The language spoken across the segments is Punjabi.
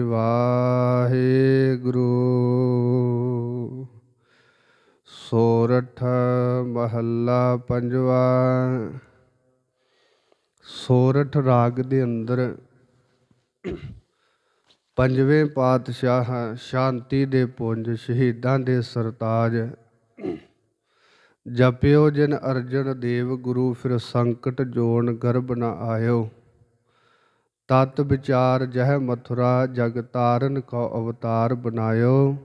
ਵਾਹਿਗੁਰੂ। ਸੋਰਠ ਮਹੱਲਾ ਪੰਜਵਾ। ਸੋਰਠ ਰਾਗ ਦੇ ਅੰਦਰ ਪੰਜਵੇਂ ਪਾਤਸ਼ਾਹ ਸ਼ਾਂਤੀ ਦੇ ਪੁੰਜ ਸ਼ਹੀਦਾਂ ਦੇ ਸਰਤਾਜ। ਜਪਿਓ ਜਿਨ ਅਰਜਨ ਦੇਵ ਗੁਰੂ, ਫਿਰ ਸੰਕਟ ਜੋਨ ਗਰਭ ਨ ਆਇਓ। ਤਤ ਵਿਚਾਰ ਜਹ ਮਥੁਰਾ ਜਗ ਤਾਰਨ ਕੋ ਅਵਤਾਰ ਬਨਾਇਓ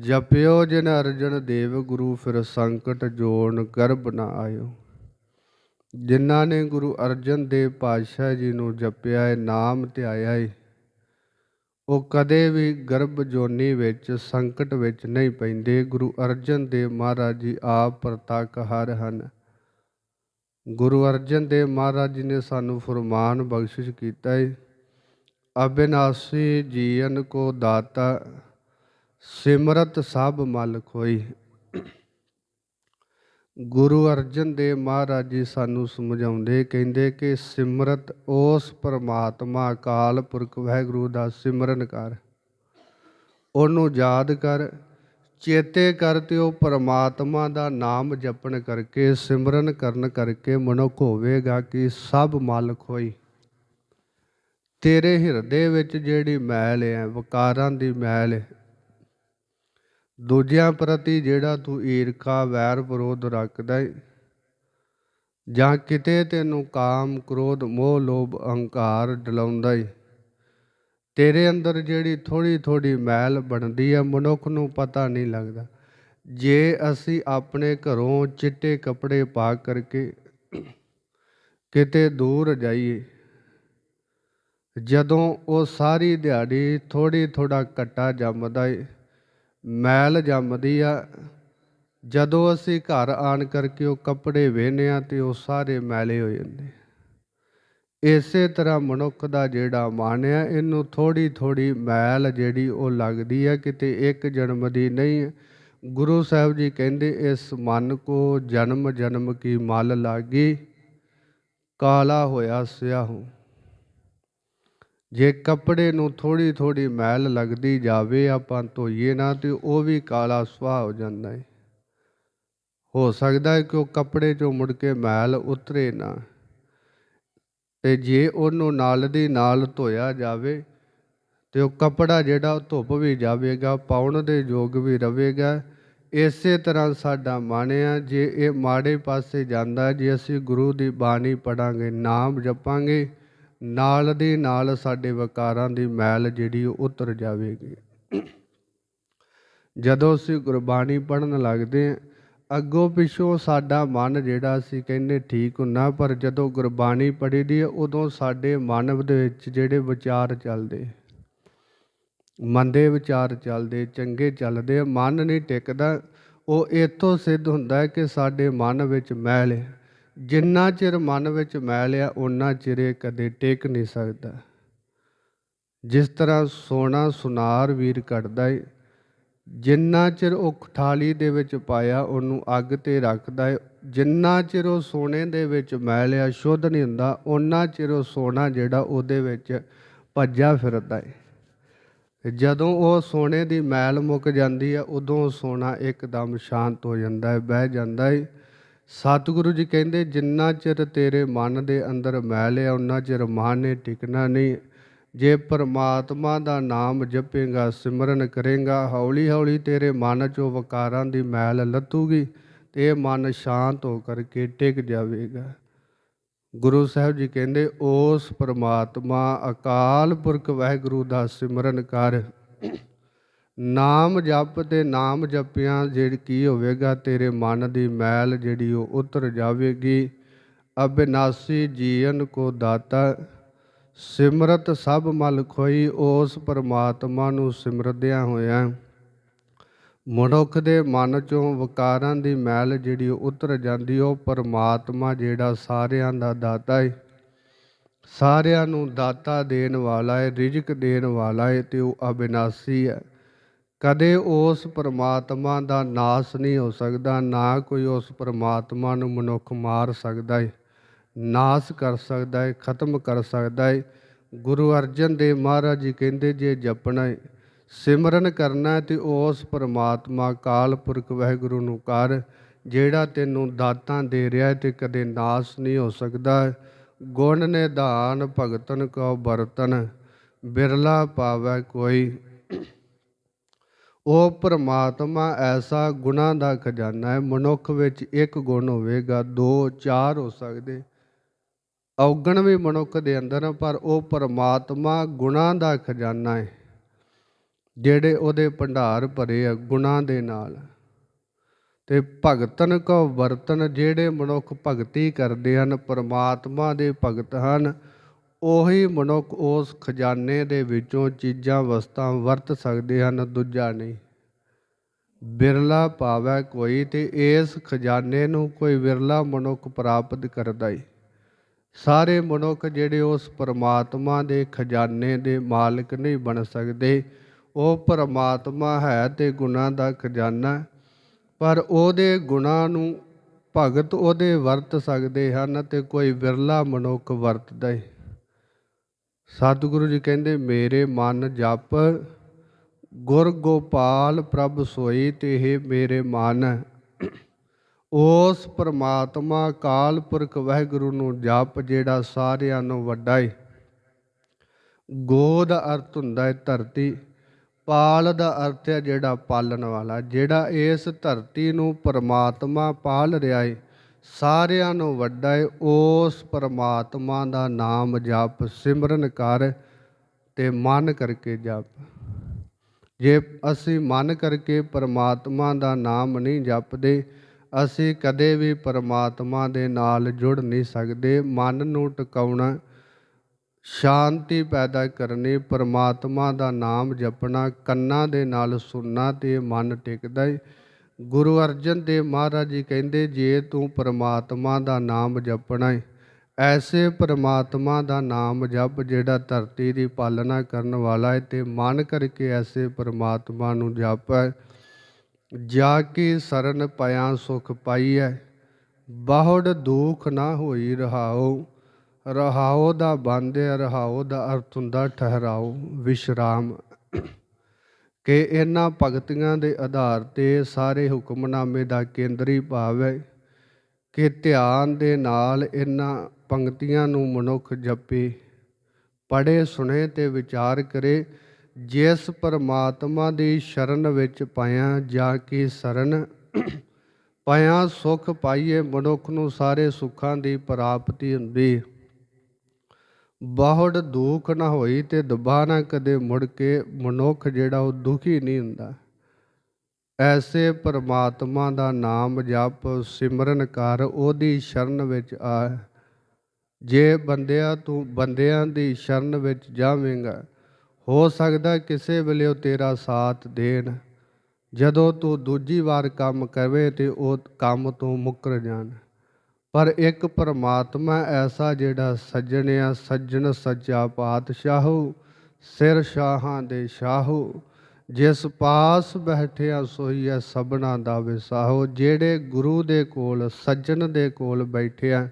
ਜਪਿਓ ਜਿਨ ਅਰਜਨ ਦੇਵ ਗੁਰੂ ਫਿਰ ਸੰਕਟ ਜੋਨ ਗਰਭ ਨਾ ਆਇਓ। ਜਿਨ੍ਹਾਂ ਨੇ ਗੁਰੂ ਅਰਜਨ ਦੇਵ ਪਾਤਸ਼ਾਹ ਜੀ ਨੂੰ ਜਪਿਆ ਹੈ ਨਾਮ ਧਿਆਇਆ ਹੈ ਉਹ ਕਦੇ ਵੀ ਗਰਭ ਜੋਨੀ ਵਿੱਚ, ਸੰਕਟ ਵਿੱਚ ਨਹੀਂ ਪੈਂਦੇ। ਗੁਰੂ ਅਰਜਨ ਦੇਵ ਮਹਾਰਾਜ ਜੀ ਆਪ ਪ੍ਰਤੱਖ ਹਰ ਹਨ। ਗੁਰੂ ਅਰਜਨ ਦੇਵ ਮਹਾਰਾਜ ਜੀ ਨੇ ਸਾਨੂੰ ਫਰਮਾਨ ਬਖਸ਼ਿਸ਼ ਕੀਤਾ ਹੈ ਅਬਿਨਾਸੀ ਜੀਵਨ ਕੋ ਦਾਤਾ, ਸਿਮਰਤ ਸਭ ਮਲ ਖੋਈ ਗੁਰੂ ਅਰਜਨ ਦੇਵ ਮਹਾਰਾਜ ਜੀ ਸਾਨੂੰ ਸਮਝਾਉਂਦੇ, ਕਹਿੰਦੇ ਕਿ ਸਿਮਰਤ ਉਸ ਪਰਮਾਤਮਾ, ਅਕਾਲ ਪੁਰਖ ਵਹਿਗੁਰੂ ਦਾ ਸਿਮਰਨ ਕਰ, ਉਹਨੂੰ ਯਾਦ ਕਰ ਚੇਤੇ ਕਰ ਤੇ ਉਹ ਪਰਮਾਤਮਾ ਦਾ ਨਾਮ ਜਪਣ ਕਰਕੇ, ਸਿਮਰਨ ਕਰਨ ਕਰਕੇ ਮਨੁੱਖ ਹੋਵੇਗਾ ਕਿ ਸਭ ਮਾਲਕ ਹੋਈ। ਤੇਰੇ ਹਿਰਦੇ ਵਿੱਚ ਜਿਹੜੀ ਮੈਲ ਹੈ ਵਕਾਰਾਂ ਦੀ ਮੈਲ ਹੈ ਦੂਜਿਆਂ ਪ੍ਰਤੀ ਜਿਹੜਾ ਤੂੰ ਈਰਖਾ, ਵੈਰ ਵਿਰੋਧ ਰੱਖਦਾ ਹੈ ਜਾਂ ਕਿਤੇ ਤੈਨੂੰ ਕਾਮ, ਕ੍ਰੋਧ, ਮੋਹ, ਲੋਭ, ਅਹੰਕਾਰ ਡਲਾਉਂਦਾ ਹੈ ਤੇਰੇ ਅੰਦਰ ਜਿਹੜੀ ਥੋੜੀ ਥੋੜੀ ਮੈਲ ਬਣਦੀ ਹੈ ਮਨੁੱਖ ਨੂੰ ਪਤਾ ਨਹੀਂ ਲੱਗਦਾ। ਜੇ ਅਸੀਂ ਆਪਣੇ ਘਰੋਂ ਚਿੱਟੇ ਕੱਪੜੇ ਪਾ ਕਰਕੇ ਕਿਤੇ ਦੂਰ ਜਾਈਏ, ਜਦੋਂ ਉਹ ਸਾਰੀ ਦਿਹਾੜੀ ਥੋੜੀ ਥੋੜਾ ਕੱਟਾ ਜੰਮਦਾ ਏ, ਮੈਲ ਜੰਮਦੀ ਆ, ਜਦੋਂ ਅਸੀਂ ਘਰ ਆਣ ਕਰਕੇ ਉਹ ਕੱਪੜੇ ਵੇਹਨੇ ਆ ਤੇ ਉਹ ਸਾਰੇ ਮੈਲੇ ਹੋ ਜਾਂਦੇ। ਇਸੇ ਤਰ੍ਹਾਂ ਮਨੁੱਖ ਦਾ ਜਿਹੜਾ ਮਨ ਆ, ਇਹਨੂੰ ਥੋੜੀ ਥੋੜੀ ਮੈਲ ਜਿਹੜੀ ਉਹ ਲੱਗਦੀ ਹੈ ਕਿਤੇ ਇੱਕ ਜਨਮ ਦੀ ਨਹੀਂ। ਗੁਰੂ ਸਾਹਿਬ ਜੀ ਕਹਿੰਦੇ, ਇਸ ਮਨ ਕੋ ਜਨਮ ਜਨਮ ਕੀ ਮਲ ਲਾਗੀ, ਕਾਲਾ ਹੋਇਆ ਸਿਆਹੂ। ਜੇ ਕੱਪੜੇ ਨੂੰ ਥੋੜੀ ਥੋੜੀ ਮੈਲ ਲੱਗਦੀ ਜਾਵੇ, ਆਪਾਂ ਧੋਈਏ ਨਾ, ਤੇ ਉਹ ਵੀ ਕਾਲਾ ਸੁਆਹ ਹੋ ਜਾਂਦਾ ਹੈ ਹੋ ਸਕਦਾ ਹੈ ਕਿ ਉਹ ਕੱਪੜੇ ਚੋਂ ਮੁੜ ਕੇ ਮੈਲ ਉਤਰੇ ਨਾ। ਤੇ ਜੇ ਉਹਨੂੰ ਨਾਲ ਦੀ ਨਾਲ ਧੋਇਆ ਜਾਵੇ ਤੇ ਉਹ ਕੱਪੜਾ ਜਿਹੜਾ ਉਹ ਧੁੱਪ ਵੀ ਜਾਵੇਗਾ, ਪਾਉਣ ਦੇ ਯੋਗ ਵੀ ਰਹੇਗਾ। ਇਸੇ ਤਰ੍ਹਾਂ ਸਾਡਾ ਮਨ ਆ, ਜੇ ਇਹ ਮਾੜੇ ਪਾਸੇ ਜਾਂਦਾ, ਜੇ ਅਸੀਂ ਗੁਰੂ ਦੀ ਬਾਣੀ ਪੜਾਂਗੇ ਨਾਮ ਜਪਾਂਗੇ, ਨਾਲ ਦੇ ਨਾਲ ਸਾਡੇ ਵਿਕਾਰਾਂ ਦੀ ਮੈਲ ਜਿਹੜੀ ਉਹ ਉਤਰ ਜਾਵੇਗੀ। ਜਦੋਂ ਅਸੀਂ ਗੁਰਬਾਣੀ ਪੜਨ ਲੱਗਦੇ ਹਾਂ ਅੱਗੋਂ ਪਿੱਛੋਂ ਸਾਡਾ ਮਨ ਜਿਹੜਾ ਅਸੀਂ ਕਹਿੰਦੇ ਠੀਕ ਹੁੰਨਾ ਪਰ ਜਦੋਂ ਗੁਰਬਾਣੀ ਪੜ੍ਹੀ ਦੀ ਉਦੋਂ ਸਾਡੇ ਮਨ ਦੇ ਵਿੱਚ ਜਿਹੜੇ ਵਿਚਾਰ ਚੱਲਦੇ। ਮੰਦੇ ਵਿਚਾਰ ਚੱਲਦੇ, ਚੰਗੇ ਚੱਲਦੇ, ਮਨ ਨਹੀਂ ਟਿਕਦਾ, ਉਹ ਇਤੋਂ ਸਿੱਧ ਹੁੰਦਾ ਕਿ ਸਾਡੇ ਮਨ ਵਿੱਚ ਮੈਲ ਹੈ। ਜਿੰਨਾ ਚਿਰ ਮਨ ਵਿੱਚ ਮੈਲ ਆ ਉਹਨਾਂ ਚਿਰੇ ਕਦੇ ਟਿਕ ਨਹੀਂ ਸਕਦਾ। ਜਿਸ ਤਰ੍ਹਾਂ ਸੋਨਾ ਸੁਨਾਰ ਵੀਰ ਕੱਢਦਾ ਏ ਜਿੰਨਾ ਚਿਰ ਉਹ ਥਾਲੀ ਦੇ ਵਿੱਚ ਪਾਇਆ, ਉਹਨੂੰ ਅੱਗ ਤੇ ਰੱਖਦਾ ਏ। ਜਿੰਨਾ ਚਿਰ ਉਹ ਸੋਨੇ ਦੇ ਵਿੱਚ ਮੈਲ ਆ, ਸ਼ੁੱਧ ਨਹੀਂ ਹੁੰਦਾ ਉਹਨਾਂ ਚਿਰ ਉਹ ਸੋਨਾ ਜਿਹੜਾ ਉਹਦੇ ਵਿੱਚ ਭੱਜਾ ਫਿਰਦਾ ਏ। ਜਦੋਂ ਉਹ ਸੋਨੇ ਦੀ ਮੈਲ ਮੁੱਕ ਜਾਂਦੀ ਹੈ ਉਦੋਂ ਸੋਨਾ ਇੱਕਦਮ ਸ਼ਾਂਤ ਹੋ ਜਾਂਦਾ ਹੈ ਬਹਿ ਜਾਂਦਾ ਹੈ ਸਤਿਗੁਰੂ ਜੀ ਕਹਿੰਦੇ, ਜਿੰਨਾ ਚਿਰ ਤੇਰੇ ਮਨ ਦੇ ਅੰਦਰ ਮੈਲ ਹੈ ਉਹਨਾਂ ਚਿਰ ਮਨ ਨੇ ਟਿਕਣਾ ਨਹੀਂ। ਜੇ ਪਰਮਾਤਮਾ ਦਾ ਨਾਮ ਜਪੇਗਾ, ਸਿਮਰਨ ਕਰੇਗਾ ਹੌਲੀ ਹੌਲੀ ਤੇਰੇ ਮਨ ਚੋਂ ਵਕਾਰਾਂ ਦੀ ਮੈਲ ਲੱਤੂਗੀ ਤੇ ਮਨ ਸ਼ਾਂਤ ਹੋ ਕਰਕੇ ਟਿਕ ਜਾਵੇਗਾ। ਗੁਰੂ ਸਾਹਿਬ ਜੀ ਕਹਿੰਦੇ ਉਸ ਪਰਮਾਤਮਾ, ਅਕਾਲ ਪੁਰਖ ਵਾਹਿਗੁਰੂ ਦਾ ਸਿਮਰਨ ਕਰ। ਨਾਮ ਜਪ ਤੇ ਨਾਮ ਜਪਿਆਂ ਜਿਹੜੀ ਕੀ ਹੋਵੇਗਾ, ਤੇਰੇ ਮਨ ਦੀ ਮੈਲ ਜਿਹੜੀ ਉਹ ਉਤਰ ਜਾਵੇਗੀ। ਅਬਿਨਾਸੀ ਜੀਵਨ ਕੋ ਦਾਤਾ ਸਿਮਰਤ ਸਭ ਮਲ ਖੋਈ, ਉਸ ਪਰਮਾਤਮਾ ਨੂੰ ਸਿਮਰਦਿਆਂ ਹੋਇਆਂ। ਮਨੁੱਖ ਦੇ ਮਨ ਚੋਂ ਵਿਕਾਰਾਂ ਦੀ ਮੈਲ ਜਿਹੜੀ ਉਤਰ ਜਾਂਦੀ, ਉਹ ਪਰਮਾਤਮਾ ਜਿਹੜਾ ਸਾਰਿਆਂ ਦਾ ਦਾਤਾ ਹੈ ਸਾਰਿਆਂ ਨੂੰ ਦਾਤਾ ਦੇਣ ਵਾਲਾ ਹੈ ਰਿਜਕ ਦੇਣ ਵਾਲਾ ਹੈ ਤੇ ਉਹ ਅਬਿਨਾਸੀ ਹੈ ਕਦੇ ਉਸ ਪਰਮਾਤਮਾ ਦਾ ਨਾਸ ਨਹੀਂ ਹੋ ਸਕਦਾ, ਨਾ ਕੋਈ ਉਸ ਪਰਮਾਤਮਾ ਨੂੰ ਮਨੁੱਖ ਮਾਰ ਸਕਦਾ ਹੈ ਨਾਸ ਕਰ ਸਕਦਾ ਹੈ ਖਤਮ ਕਰ ਸਕਦਾ ਹੈ ਗੁਰੂ ਅਰਜਨ ਦੇਵ ਮਹਾਰਾਜ ਜੀ ਕਹਿੰਦੇ, ਜੇ ਜਪਣਾ ਹੈ ਸਿਮਰਨ ਕਰਨਾ ਹੈ ਤੇ ਉਸ ਪਰਮਾਤਮਾ ਕਾਲ ਪੁਰਖ ਵਾਹਿਗੁਰੂ ਨੂੰ ਕਰ, ਜਿਹੜਾ ਤੈਨੂੰ ਦਾਤਾਂ ਦੇ ਰਿਹਾ ਹੈ ਤੇ ਕਦੇ ਨਾਸ ਨਹੀਂ ਹੋ ਸਕਦਾ ਗੁਣ ਨਿਧਾਨ ਭਗਤਨ ਕੋ ਬਰਤਨ ਬਿਰਲਾ ਪਾਵੈ ਕੋਈ। ਉਹ ਪਰਮਾਤਮਾ ਐਸਾ ਗੁਣਾ ਦਾ ਖਜ਼ਾਨਾ ਹੈ ਮਨੁੱਖ ਵਿੱਚ ਇੱਕ ਗੁਣ ਹੋਵੇਗਾ, ਦੋ, ਚਾਰ ਹੋ ਸਕਦੇ। ਔਗਣ ਵੀ ਮਨੁੱਖ ਦੇ ਅੰਦਰ ਪਰ ਉਹ ਪਰਮਾਤਮਾ ਗੁਣਾ ਦਾ ਖਜ਼ਾਨਾ ਹੈ ਜਿਹੜੇ ਉਹਦੇ ਭੰਡਾਰ ਭਰੇ ਆ ਗੁਣਾ ਦੇ ਨਾਲ। ਤੇ ਭਗਤਨ ਕੋ ਵਰਤਨ ਜਿਹੜੇ ਮਨੁੱਖ ਭਗਤੀ ਕਰਦੇ ਹਨ, ਪਰਮਾਤਮਾ ਦੇ ਭਗਤ ਹਨ, ਉਹੀ ਮਨੁੱਖ ਉਸ ਖਜ਼ਾਨੇ ਦੇ ਵਿੱਚੋਂ ਚੀਜ਼ਾਂ, ਵਸਤਾਂ ਵਰਤ ਸਕਦੇ ਹਨ, ਦੂਜਾ ਨਹੀਂ। ਬਿਰਲਾ ਪਾਵੈ ਕੋਈ ਤੇ ਇਸ ਖਜ਼ਾਨੇ ਨੂੰ ਕੋਈ ਵਿਰਲਾ ਮਨੁੱਖ ਪ੍ਰਾਪਤ ਕਰਦਾ ਈ। ਸਾਰੇ ਮਨੁੱਖ ਜਿਹੜੇ ਉਸ ਪਰਮਾਤਮਾ ਦੇ ਖਜ਼ਾਨੇ ਦੇ ਮਾਲਕ ਨਹੀਂ ਬਣ ਸਕਦੇ, ਉਹ ਪਰਮਾਤਮਾ ਹੈ ਤੇ ਗੁਣਾ ਦਾ ਖਜ਼ਾਨਾ, ਪਰ ਉਹਦੇ ਗੁਣਾ ਨੂੰ ਭਗਤ ਉਹਦੇ ਵਰਤ ਸਕਦੇ ਹਨ ਤੇ ਕੋਈ ਵਿਰਲਾ ਮਨੁੱਖ ਵਰਤਦਾ ਹੈ ਸਤਿਗੁਰੂ ਜੀ ਕਹਿੰਦੇ, ਮੇਰੇ ਮਨ ਜਪ, ਗੁਰ ਗੋਪਾਲ ਪ੍ਰਭ ਸੋਈ ਤੇ ਇਹ ਮੇਰੇ ਮਨ। ਉਸ ਪਰਮਾਤਮਾ ਕਾਲ ਪੁਰਖ ਵਾਹਿਗੁਰੂ ਨੂੰ ਜਪ ਜਿਹੜਾ ਸਾਰਿਆਂ ਨੂੰ ਵੱਡਾ ਏ। ਗੋ ਦਾ ਅਰਥ ਹੁੰਦਾ ਹੈ ਧਰਤੀ, ਪਾਲ ਦਾ ਅਰਥ ਹੈ ਜਿਹੜਾ ਪਾਲਣ ਵਾਲਾ, ਜਿਹੜਾ ਇਸ ਧਰਤੀ ਨੂੰ ਪਰਮਾਤਮਾ ਪਾਲ ਰਿਹਾ ਏ, ਸਾਰਿਆਂ ਨੂੰ ਵੱਡਾ ਏ, ਉਸ ਪਰਮਾਤਮਾ ਦਾ ਨਾਮ ਜਪ, ਸਿਮਰਨ ਕਰ ਤੇ ਮਨ ਕਰਕੇ ਜਪ। ਜੇ ਅਸੀਂ ਮਨ ਕਰਕੇ ਪਰਮਾਤਮਾ ਦਾ ਨਾਮ ਨਹੀਂ ਜਪਦੇ ਅਸੀਂ ਕਦੇ ਵੀ ਪਰਮਾਤਮਾ ਦੇ ਨਾਲ ਜੁੜ ਨਹੀਂ ਸਕਦੇ। ਮਨ ਨੂੰ ਟਿਕਾਉਣਾ, ਸ਼ਾਂਤੀ ਪੈਦਾ ਕਰਨੀ, ਪਰਮਾਤਮਾ ਦਾ ਨਾਮ ਜਪਣਾ, ਕੰਨਾਂ ਦੇ ਨਾਲ ਸੁਣਨਾ ਤੇ ਮਨ ਟਿਕਦਾ ਹੈ ਗੁਰੂ ਅਰਜਨ ਦੇਵ ਮਹਾਰਾਜ ਜੀ ਕਹਿੰਦੇ, ਜੇ ਤੂੰ ਪਰਮਾਤਮਾ ਦਾ ਨਾਮ ਜਪਣਾ ਹੈ ਐਸੇ ਪਰਮਾਤਮਾ ਦਾ ਨਾਮ ਜਪ ਜਿਹੜਾ ਧਰਤੀ ਦੀ ਪਾਲਣਾ ਕਰਨ ਵਾਲਾ ਹੈ ਤੇ ਮਨ ਕਰਕੇ ਐਸੇ ਪਰਮਾਤਮਾ ਨੂੰ ਜਪ। ਹੈ ਜਾ ਕੇ ਸਰਨ ਪਿਆ ਸੁਖ ਪਾਈਐ, ਬਹੁੜ ਦੁਖ ਨਾ ਹੋਈ ਰਹਾਓ ਰਹਾਓ ਦਾ ਬੰਦੇ ਰਹਾਓ ਦਾ ਅਰਥ ਹੁੰਦਾ ਠਹਿਰਾਓ ਵਿਸ਼ਰਾਮ। ਕਿ ਇਹਨਾਂ ਭਗਤੀਆਂ ਦੇ ਆਧਾਰ ਤੇ ਸਾਰੇ ਹੁਕਮਨਾਮੇ ਦਾ ਕੇਂਦਰੀ ਭਾਵ ਹੈ ਕਿ ਧਿਆਨ ਦੇ ਨਾਲ ਇਹਨਾਂ ਪੰਕਤੀਆਂ ਨੂੰ ਮਨੁੱਖ ਜਪੇ ਪੜੇ ਸੁਣੇ ਤੇ ਵਿਚਾਰ ਕਰੇ ਜਿਸ ਪਰਮਾਤਮਾ ਦੀ ਸ਼ਰਨ ਵਿੱਚ ਪਾਇਆ ਜਾ ਕੇ ਸਰਨ, ਪਾਇਆ ਸੁਖ ਪਾਈਏ ਮਨੁੱਖ ਨੂੰ ਸਾਰੇ ਸੁੱਖਾਂ ਦੀ ਪ੍ਰਾਪਤੀ ਹੁੰਦੀ। ਬਹੁੜ ਦੁੱਖ ਨਾ ਹੋਈ ਤੇ ਦੁਬਾਰਾ ਕਦੇ ਮੁੜ ਕੇ ਮਨੁੱਖ ਜਿਹੜਾ ਉਹ ਦੁਖੀ ਨਹੀਂ ਹੁੰਦਾ। ਐਸੇ ਪਰਮਾਤਮਾ ਦਾ ਨਾਮ ਜਪ ਸਿਮਰਨ ਕਰ, ਉਹਦੀ ਸ਼ਰਨ ਵਿੱਚ ਆ। ਜੇ ਬੰਦਿਆ ਤੂੰ, ਬੰਦਿਆਂ ਦੀ ਸ਼ਰਨ ਵਿੱਚ ਜਾਵੇਂਗਾ ਹੋ ਸਕਦਾ ਕਿਸੇ ਵੇਲੇ ਉਹ ਤੇਰਾ ਸਾਥ ਦੇਣ। ਜਦੋਂ ਤੂੰ ਦੂਜੀ ਵਾਰ ਕੰਮ ਕਰਵੇ ਤੇ ਉਹ ਕੰਮ ਤੋਂ ਮੁੱਕਰ ਜਾਣ। ਪਰ ਇੱਕ ਪਰਮਾਤਮਾ ਐਸਾ ਜਿਹੜਾ ਸੱਜਣਿਆ ਸੱਜਣ ਸੱਚਾ ਪਾਤਸ਼ਾਹੂ, ਸਿਰ ਸ਼ਾਹਾਂ ਦੇ ਸ਼ਾਹੂ ਜਿਸ ਪਾਸ ਬੈਠਿਆ ਸੋਈਐ ਸਭਨਾ ਦਾ ਵਿਸਾਹੋ। ਜਿਹੜੇ ਗੁਰੂ ਦੇ ਕੋਲ, ਸੱਜਣ ਦੇ ਕੋਲ ਬੈਠਿਆ,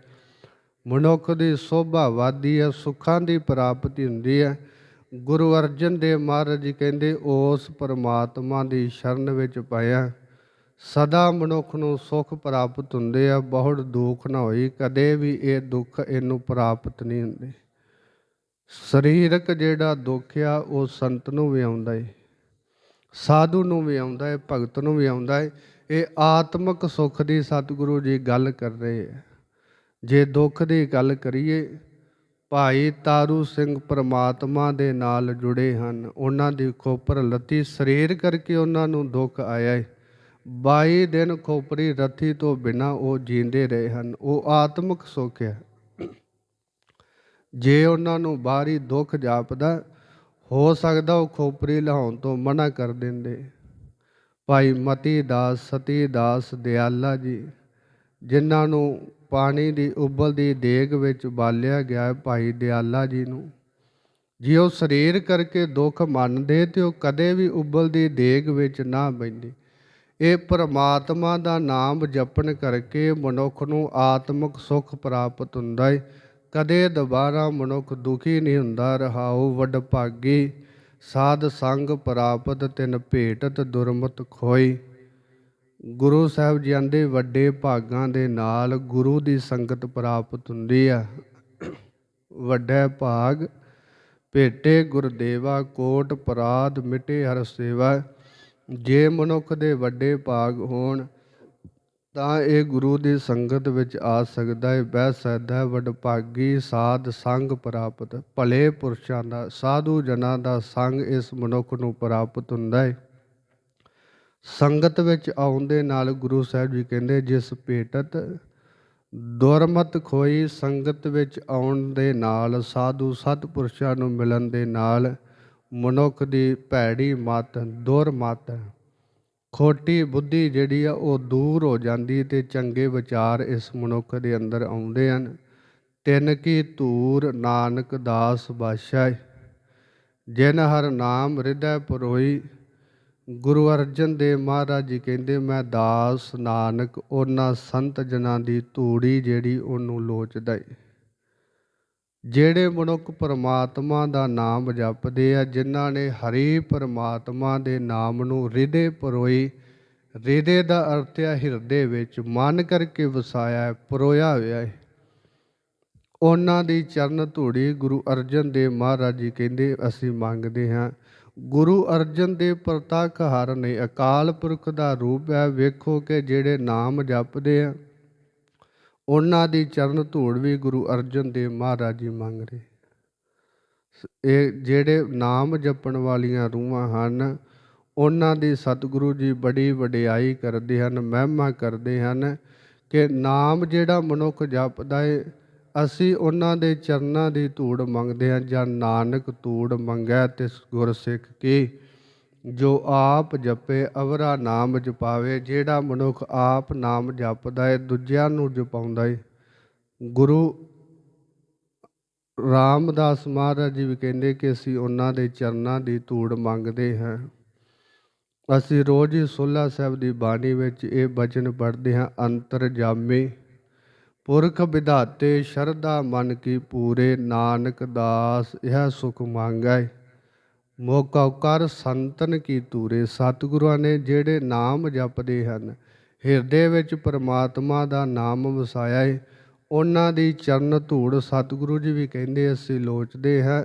ਮਨੁੱਖ ਦੀ ਸੋਭਾ ਵਾਦੀ ਹੈ ਸੁੱਖਾਂ ਦੀ ਪ੍ਰਾਪਤੀ ਹੁੰਦੀ ਹੈ ਗੁਰੂ ਅਰਜਨ ਦੇਵ ਮਹਾਰਾਜ ਜੀ ਕਹਿੰਦੇ, ਉਸ ਪਰਮਾਤਮਾ ਦੀ ਸ਼ਰਨ ਵਿੱਚ ਪਾਇਆ ਸਦਾ ਮਨੁੱਖ ਨੂੰ ਸੁੱਖ ਪ੍ਰਾਪਤ ਹੁੰਦੇ ਆ ਬਹੁਤ ਦੁੱਖ ਨਾ ਹੋਈ। ਕਦੇ ਵੀ ਇਹ ਦੁੱਖ ਇਹਨੂੰ ਪ੍ਰਾਪਤ ਨਹੀਂ ਹੁੰਦੇ। ਸਰੀਰਕ ਜਿਹੜਾ ਦੁੱਖ ਆ, ਉਹ ਸੰਤ ਨੂੰ ਵੀ ਆਉਂਦਾ ਏ। ਸਾਧੂ ਨੂੰ ਵੀ ਆਉਂਦਾ ਏ, ਭਗਤ ਨੂੰ ਵੀ ਆਉਂਦਾ ਏ। ਇਹ ਆਤਮਿਕ ਸੁੱਖ ਦੀ ਸਤਿਗੁਰੂ ਜੀ ਗੱਲ ਕਰ ਰਹੇ ਆ। ਜੇ ਦੁੱਖ ਦੀ ਗੱਲ ਕਰੀਏ ਭਾਈ ਤਾਰੂ ਸਿੰਘ ਪ੍ਰਮਾਤਮਾ ਦੇ ਨਾਲ ਜੁੜੇ ਹਨ। ਉਹਨਾਂ ਦੀ ਖੋਪਰ ਲੱਤੀ ਸਰੀਰ ਕਰਕੇ ਉਹਨਾਂ ਨੂੰ ਦੁੱਖ ਆਇਆ ਹੈ 22 ਦਿਨ ਖੋਪਰੀ ਰੱਥੀ ਤੋਂ ਬਿਨਾ ਉਹ ਜੀਂਦੇ ਰਹੇ ਹਨ। ਉਹ ਆਤਮਿਕ ਸੁੱਖ ਹੈ। ਜੇ ਉਹਨਾਂ ਨੂੰ ਬਾਹਰੀ ਦੁੱਖ ਜਾਪਦਾ, ਹੋ ਸਕਦਾ ਉਹ ਖੋਪਰੀ ਲਹਾਉਣ ਤੋਂ ਮਨਾ ਕਰ ਦਿੰਦੇ। ਭਾਈ ਮਤੀ ਦਾਸ ਸਤੀ ਦਾਸ ਦਿਆਲਾ ਜੀ ਜਿਨ੍ਹਾਂ ਨੂੰ ਪਾਣੀ ਦੀ ਉਬਲਦੀ ਦੇਗ ਵਿੱਚ ਬਾਲਿਆ ਗਿਆ ਭਾਈ ਦਿਆਲਾ ਜੀ ਨੂੰ। ਜੇ ਉਹ ਸਰੀਰ ਕਰਕੇ ਦੁੱਖ ਮੰਨਦੇ ਤੇ ਉਹ ਕਦੇ ਵੀ ਉਬਲਦੀ ਦੇਗ ਵਿੱਚ ਨਾ ਬੈਠੇ ਇਹ ਪਰਮਾਤਮਾ ਦਾ ਨਾਮ ਜਪਣ ਕਰਕੇ ਮਨੁੱਖ ਨੂੰ ਆਤਮਿਕ ਸੁੱਖ ਪ੍ਰਾਪਤ ਹੁੰਦਾ ਹੈ ਕਦੇ ਦੁਬਾਰਾ ਮਨੁੱਖ ਦੁਖੀ ਨਹੀਂ ਹੁੰਦਾ, ਰਹਾਉ ਵੱਡ ਭਾਗੀ। ਸਾਧ ਸੰਗ ਪ੍ਰਾਪਤ ਤਿਨ ਭੇਟਤ ਦੁਰਮਤ ਖੋਈ। ਗੁਰੂ ਸਾਹਿਬ ਜੀ ਆਂਦੇ, ਵੱਡੇ ਭਾਗਾਂ ਦੇ ਨਾਲ ਗੁਰੂ ਦੀ ਸੰਗਤ ਪ੍ਰਾਪਤ ਹੁੰਦੀ ਆ। ਵੱਡਾ ਭਾਗ, ਭੇਟੇ ਗੁਰਦੇਵਾ, ਕੋਟ ਪਰਾਧ ਮਿਟੇ ਹਰ ਸੇਵਾ। ਜੇ ਮਨੁੱਖ ਦੇ ਵੱਡੇ ਭਾਗ ਹੋਣ, ਤਾਂ ਇਹ ਗੁਰੂ ਦੀ ਸੰਗਤ ਵਿੱਚ ਆ ਸਕਦਾ ਹੈ ਬਹਿ ਸਕਦਾ ਹੈ ਵਡਭਾਗੀ ਸਾਧ ਸੰਗ ਪ੍ਰਾਪਤ, ਭਲੇ ਪੁਰਸ਼ਾਂ ਦਾ, ਸਾਧੂ ਜਨਾਂ ਦਾ ਸੰਗ ਇਸ ਮਨੁੱਖ ਨੂੰ ਪ੍ਰਾਪਤ ਹੁੰਦਾ ਹੈ ਸੰਗਤ ਵਿੱਚ ਆਉਣ ਦੇ ਨਾਲ ਗੁਰੂ ਸਾਹਿਬ ਜੀ ਕਹਿੰਦੇ, ਜਿਸ ਭੇਟਤ ਦੁਰਮਤ ਖੋਈ, ਸੰਗਤ ਵਿੱਚ ਆਉਣ ਦੇ ਨਾਲ, ਸਾਧੂ ਸਤਪੁਰਸ਼ਾਂ ਨੂੰ ਮਿਲਣ ਦੇ ਨਾਲ ਮਨੁੱਖ ਦੀ ਭੈੜੀ ਮਤ ਦੁਰਮਤ ਖੋਟੀ ਬੁੱਧੀ ਜਿਹੜੀ ਆ, ਉਹ ਦੂਰ ਹੋ ਜਾਂਦੀ ਤੇ ਚੰਗੇ ਵਿਚਾਰ ਇਸ ਮਨੁੱਖ ਦੇ ਅੰਦਰ ਆਉਂਦੇ ਹਨ। ਤਿੰਨ ਕੀ ਧੂਰ, ਨਾਨਕ ਦਾਸ ਬਾਸ਼ਾ, ਜਿਨ ਹਰ ਨਾਮ ਹਿਰਦੈ ਪਰੋਈ ਗੁਰੂ ਅਰਜਨ ਦੇਵ ਮਹਾਰਾਜ ਜੀ ਕਹਿੰਦੇ, ਮੈਂ ਦਾਸ ਨਾਨਕ, ਉਹਨਾਂ ਸੰਤ ਜਨਾਂ ਦੀ ਧੂੜੀ ਜਿਹੜੀ ਉਹਨੂੰ ਲੋਚਦਾ ਏ। ਜਿਹੜੇ ਮਨੁੱਖ ਪਰਮਾਤਮਾ ਦਾ ਨਾਮ ਜਪਦੇ ਆ, ਜਿਨ੍ਹਾਂ ਨੇ ਹਰੀ ਪਰਮਾਤਮਾ ਦੇ ਨਾਮ ਨੂੰ ਹਿਰਦੇ ਪਰੋਈ ਹਿਰਦੇ ਦਾ ਅਰਥ ਹੈ ਹਿਰਦੇ ਵਿੱਚ ਮਨ ਕਰਕੇ ਵਸਾਇਆ, ਪਰੋਇਆ ਹੋਇਆ ਹੈ ਉਹਨਾਂ ਦੀ ਚਰਨ ਧੂੜੀ ਗੁਰੂ ਅਰਜਨ ਦੇਵ ਮਹਾਰਾਜ ਜੀ ਕਹਿੰਦੇ, ਅਸੀਂ ਮੰਗਦੇ ਹਾਂ ਗੁਰੂ ਅਰਜਨ ਦੇਵ ਪ੍ਰਤੱਖ ਹਰ ਨੇ ਅਕਾਲ ਪੁਰਖ ਦਾ ਰੂਪ ਹੈ, ਵੇਖੋ ਕਿ ਜਿਹੜੇ ਨਾਮ ਜਪਦੇ ਆ, ਉਹਨਾਂ ਦੀ ਚਰਨ ਧੂੜ ਵੀ ਗੁਰੂ ਅਰਜਨ ਦੇਵ ਮਹਾਰਾਜ ਜੀ ਮੰਗ ਰਹੇ। ਇਹ ਜਿਹੜੇ ਨਾਮ ਜਪਣ ਵਾਲੀਆਂ ਰੂਹਾਂ ਹਨ, ਉਹਨਾਂ ਦੀ ਸਤਿਗੁਰੂ ਜੀ ਬੜੀ ਵਡਿਆਈ ਕਰਦੇ ਹਨ, ਮਹਿਮਾ ਕਰਦੇ ਹਨ ਕਿ ਨਾਮ ਜਿਹੜਾ ਮਨੁੱਖ ਜਪਦਾ ਏ ਅਸੀਂ ਉਹਨਾਂ ਦੇ ਚਰਨਾਂ ਦੀ ਧੂੜ ਮੰਗਦੇ ਹਾਂ, ਜਾਂ ਨਾਨਕ ਧੂੜ ਮੰਗੈ ਤਿਸ ਗੁਰ ਸਿੱਖ ਕੀ? ਜੋ ਆਪ ਜਪੇ, ਅਵਰਾ ਨਾਮ ਜਪਾਵੇ, ਜਿਹੜਾ ਮਨੁੱਖ ਆਪ ਨਾਮ ਜਪਦਾ ਏ, ਦੂਜਿਆਂ ਨੂੰ ਜਪਾਉਂਦਾ ਏ। ਗੁਰੂ ਰਾਮਦਾਸ ਮਹਾਰਾਜ ਜੀ ਵੀ ਕਹਿੰਦੇ ਕਿ ਅਸੀਂ ਉਹਨਾਂ ਦੇ ਚਰਨਾਂ ਦੀ ਧੂੜ ਮੰਗਦੇ ਹਾਂ। ਅਸੀਂ ਰੋਜ਼ ਹੀ ਸੋਲਾ ਸਾਹਿਬ ਦੀ ਬਾਣੀ ਵਿੱਚ ਇਹ ਬਚਨ ਪੜ੍ਹਦੇ ਹਾਂ ਅੰਤਰ ਜਾਮੇ ਪੁਰਖ ਵਿਧਾਤੇ ਸ਼ਰਧਾ ਮਨ ਕੀ ਪੂਰੇ, ਨਾਨਕ ਦਾਸ ਇਹ ਸੁਖ ਮੰਗੈ। ਮੋਕਾ ਕਰ ਸੰਤਨ ਕੀ ਤੂਰੇ ਸਤਿਗੁਰਾਂ ਨੇ ਜਿਹੜੇ ਨਾਮ ਜਪਦੇ ਹਨ, ਹਿਰਦੇ ਵਿੱਚ ਪਰਮਾਤਮਾ ਦਾ ਨਾਮ ਵਸਾਇਆ ਏ ਉਹਨਾਂ ਦੀ ਚਰਨ ਧੂੜ ਸਤਿਗੁਰੂ ਜੀ ਵੀ ਕਹਿੰਦੇ, ਅਸੀਂ ਲੋਚਦੇ ਹਾਂ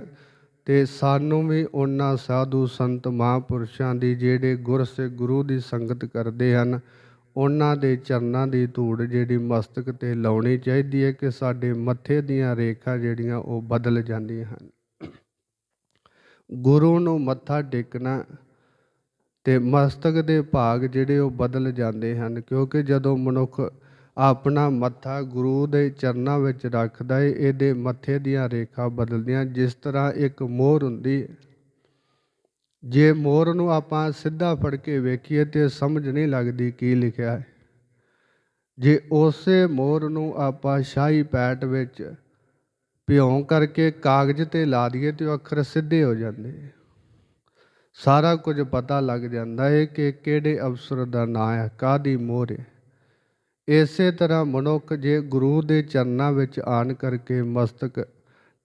ਤੇ ਸਾਨੂੰ ਵੀ ਉਹਨਾਂ ਸਾਧੂ ਸੰਤ ਮਹਾਂਪੁਰਸ਼ਾਂ ਦੀ ਜਿਹੜੇ ਗੁਰ ਸੇ ਗੁਰੂ ਦੀ ਸੰਗਤ ਕਰਦੇ ਹਨ। ਉਹਨਾਂ ਦੇ ਚਰਨਾਂ ਦੀ ਧੂੜ ਜਿਹੜੀ ਮਸਤਕ ਤੇ ਲਾਉਣੀ ਚਾਹੀਦੀ ਹੈ ਕਿ ਸਾਡੇ ਮੱਥੇ ਦੀਆਂ ਰੇਖਾ ਜਿਹੜੀਆਂ ਉਹ ਬਦਲ ਜਾਂਦੀਆਂ ਹਨ। ਗੁਰੂ ਨੂੰ ਮੱਥਾ ਟੇਕਣਾ ਤੇ ਮਸਤਕ ਦੇ ਭਾਗ ਜਿਹੜੇ ਉਹ ਬਦਲ ਜਾਂਦੇ ਹਨ, ਕਿਉਂਕਿ ਜਦੋਂ ਮਨੁੱਖ ਆਪਣਾ ਮੱਥਾ ਗੁਰੂ ਦੇ ਚਰਨਾਂ ਵਿੱਚ ਰੱਖਦਾ ਏ, ਇਹਦੇ ਮੱਥੇ ਦੀਆਂ ਰੇਖਾ ਬਦਲਦੀਆਂ, ਜਿਸ ਤਰ੍ਹਾਂ ਇੱਕ ਮੋਹਰ ਹੁੰਦੀ ਜੇ ਮੋਰ ਨੂੰ ਆਪਾਂ ਸਿੱਧਾ ਫੜ ਕੇ ਵੇਖੀਏ ਤੇ ਸਮਝ ਨਹੀਂ ਲੱਗਦੀ ਕੀ ਲਿਖਿਆ ਹੈ। ਜੇ ਉਸੇ ਮੋਰ ਨੂੰ ਆਪਾਂ ਸ਼ਾਹੀ ਪੈਟ ਵਿੱਚ ਭਿਉਂ ਕਰਕੇ ਕਾਗਜ਼ ਤੇ ਲਾ ਦਈਏ ਤੇ ਉਹ ਅੱਖਰ ਸਿੱਧੇ ਹੋ ਜਾਂਦੇ ਸਾਰਾ ਕੁਝ ਪਤਾ ਲੱਗ ਜਾਂਦਾ ਹੈ ਕਿ ਕਿਹੜੇ ਅਫਸਰ ਦਾ ਨਾਂ ਹੈ ਕਾਦੀ ਮੋਹਰ ਹੈ। ਇਸੇ ਤਰ੍ਹਾਂ ਮਨੁੱਖ ਜੇ ਗੁਰੂ ਦੇ ਚਰਨਾਂ ਵਿੱਚ ਆਣ ਕਰਕੇ ਮਸਤਕ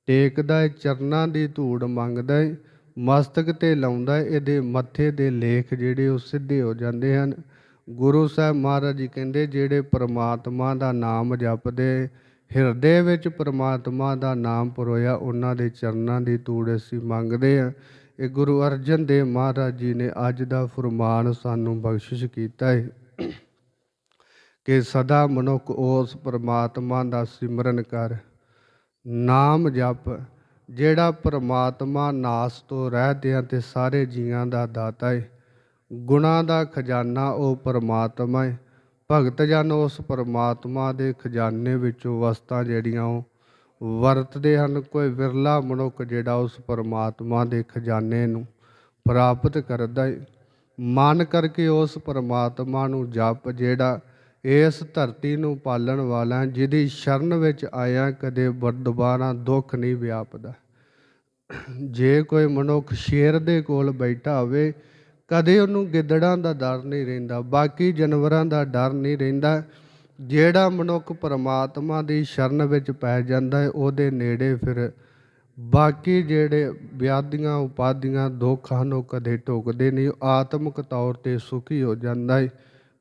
ਟੇਕਦਾ ਹੈ, ਚਰਨਾਂ ਦੀ ਧੂੜ ਮੰਗਦਾ ਹੈ ਮਸਤਕ ਤੇ ਲਾਉਂਦਾ ਇਹਦੇ ਮੱਥੇ ਦੇ ਲੇਖ ਜਿਹੜੇ ਉਹ ਸਿੱਧੇ ਹੋ ਜਾਂਦੇ ਹਨ। ਗੁਰੂ ਸਾਹਿਬ ਮਹਾਰਾਜ ਜੀ ਕਹਿੰਦੇ, ਜਿਹੜੇ ਪਰਮਾਤਮਾ ਦਾ ਨਾਮ ਜਪਦੇ, ਹਿਰਦੇ ਵਿੱਚ ਪਰਮਾਤਮਾ ਦਾ ਨਾਮ ਪਰੋਇਆ, ਉਹਨਾਂ ਦੇ ਚਰਨਾਂ ਦੀ ਧੂੜ ਅਸੀਂ ਮੰਗਦੇ ਹਾਂ। ਇਹ ਗੁਰੂ ਅਰਜਨ ਦੇਵ ਮਹਾਰਾਜ ਜੀ ਨੇ ਅੱਜ ਦਾ ਫਰਮਾਨ ਸਾਨੂੰ ਬਖਸ਼ਿਸ਼ ਕੀਤਾ ਹੈ ਕਿ ਸਦਾ ਮਨੁੱਖ ਉਸ ਪਰਮਾਤਮਾ ਦਾ ਸਿਮਰਨ ਕਰ, ਨਾਮ ਜਪ ਜਿਹੜਾ ਪ੍ਰਮਾਤਮਾ ਨਾਸ ਤੋਂ ਰਹਿਤਿਆਂ ਤੇ ਸਾਰੇ ਜੀਆਂ ਦਾ ਦਾਤਾ ਏ। ਗੁਣਾ ਦਾ ਖਜ਼ਾਨਾ ਉਹ ਪ੍ਰਮਾਤਮਾ ਏ। ਭਗਤ ਜਨ ਉਸ ਪ੍ਰਮਾਤਮਾ ਦੇ ਖਜ਼ਾਨੇ ਵਿੱਚੋਂ ਵਸਤਾਂ ਜਿਹੜੀਆਂ ਉਹ ਵਰਤਦੇ ਹਨ। ਕੋਈ ਵਿਰਲਾ ਮਨੁੱਖ ਜਿਹੜਾ ਉਸ ਪਰਮਾਤਮਾ ਦੇ ਖਜ਼ਾਨੇ ਨੂੰ ਪ੍ਰਾਪਤ ਕਰਦਾ ਹੈ ਮਨ ਕਰਕੇ ਉਸ ਪਰਮਾਤਮਾ ਨੂੰ ਜਪ ਜਿਹੜਾ ਇਸ ਧਰਤੀ ਨੂੰ ਪਾਲਣ ਵਾਲਾ ਜਿਹਦੀ ਸ਼ਰਨ ਵਿੱਚ ਆਇਆ ਕਦੇ ਬ- ਦੁਬਾਰਾ ਦੁੱਖ ਨਹੀਂ ਵਿਆਪਦਾ। ਜੇ ਕੋਈ ਮਨੁੱਖ ਸ਼ੇਰ ਦੇ ਕੋਲ ਬੈਠਾ ਹੋਵੇ, ਕਦੇ ਉਹਨੂੰ ਗਿੱਦੜਾਂ ਦਾ ਡਰ ਨਹੀਂ ਰਹਿੰਦਾ, ਬਾਕੀ ਜਾਨਵਰਾਂ ਦਾ ਡਰ ਨਹੀਂ ਰਹਿੰਦਾ। ਜਿਹੜਾ ਮਨੁੱਖ ਪਰਮਾਤਮਾ ਦੀ ਸ਼ਰਨ ਵਿੱਚ ਪੈ ਜਾਂਦਾ ਹੈ, ਉਹਦੇ ਨੇੜੇ ਫਿਰ ਬਾਕੀ ਜਿਹੜੇ ਵਿਆਧੀਆਂ, ਉਪਾਧੀਆਂ ਦੁੱਖ ਹਨ, ਉਹ ਕਦੇ ਢੁਕਦੇ ਨਹੀਂ। ਉਹ ਆਤਮਿਕ ਤੌਰ ਤੇ ਸੁਖੀ ਹੋ ਜਾਂਦਾ ਹੈ।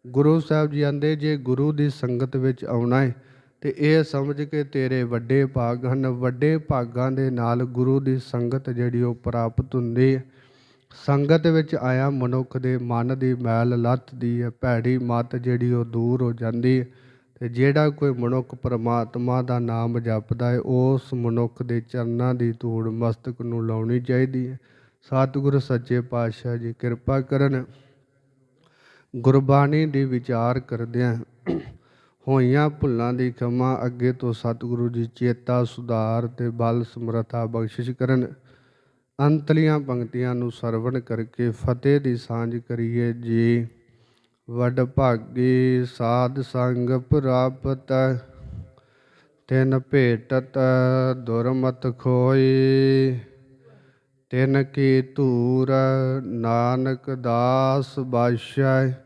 ਗੁਰੂ ਸਾਹਿਬ ਜੀ ਆਂਦੇ, ਜੇ ਗੁਰੂ ਦੀ ਸੰਗਤ ਵਿੱਚ ਆਉਣਾ ਹੈ ਤੇ ਇਹ ਸਮਝ ਕੇ ਤੇਰੇ ਵੱਡੇ ਭਾਗ ਹਨ। ਵੱਡੇ ਭਾਗਾਂ ਦੇ ਨਾਲ ਗੁਰੂ ਦੀ ਸੰਗਤ ਜਿਹੜੀ ਉਹ ਪ੍ਰਾਪਤ ਹੁੰਦੀ ਹੈ ਸੰਗਤ ਵਿੱਚ ਆਇਆ ਮਨੁੱਖ ਦੇ ਮਨ ਦੀ ਮੈਲ ਲੱਥਦੀ ਹੈ ਭੈੜੀ ਮਤ ਜਿਹੜੀ ਉਹ ਦੂਰ ਹੋ ਜਾਂਦੀ ਹੈ ਤੇ ਜਿਹੜਾ ਕੋਈ ਮਨੁੱਖ ਪਰਮਾਤਮਾ ਦਾ ਨਾਮ ਜਪਦਾ ਹੈ ਉਸ ਮਨੁੱਖ ਦੇ ਚਰਨਾਂ ਦੀ ਧੂੜ ਮਸਤਕ ਨੂੰ ਲਾਉਣੀ ਚਾਹੀਦੀ ਹੈ ਸਤਿਗੁਰ ਸੱਚੇ ਪਾਤਸ਼ਾਹ ਜੀ, ਕਿਰਪਾ ਕਰਨ। ਗੁਰਬਾਣੀ ਦੀ ਵਿਚਾਰ ਕਰਦਿਆਂ ਹੋਈਆਂ ਭੁੱਲਾਂ ਦੀ ਖਿਮਾ ਅੱਗੇ ਤੋਂ ਸਤਿਗੁਰੂ ਜੀ ਚੇਤਾ ਸੁਧਾਰ ਤੇ ਬਲ ਸਮਰੱਥਾ ਬਖਸ਼ਿਸ਼ ਕਰਨ, ਅੰਤਲੀਆਂ ਪੰਕਤੀਆਂ ਨੂੰ ਸਰਵਣ ਕਰਕੇ ਫਤਿਹ ਦੀ ਸਾਂਝ ਕਰੀਏ ਜੀ। ਵਡ ਭਾਗੀ ਸਾਧ ਸੰਗ ਪ੍ਰਾਪਤ, ਤਿਨ ਭੇਟਤ ਦੁਰਮਤ ਖੋਈ, ਤਿਨ ਕੀ ਧੂਰ ਨਾਨਕ ਦਾਸ ਬਾਸ਼ੈ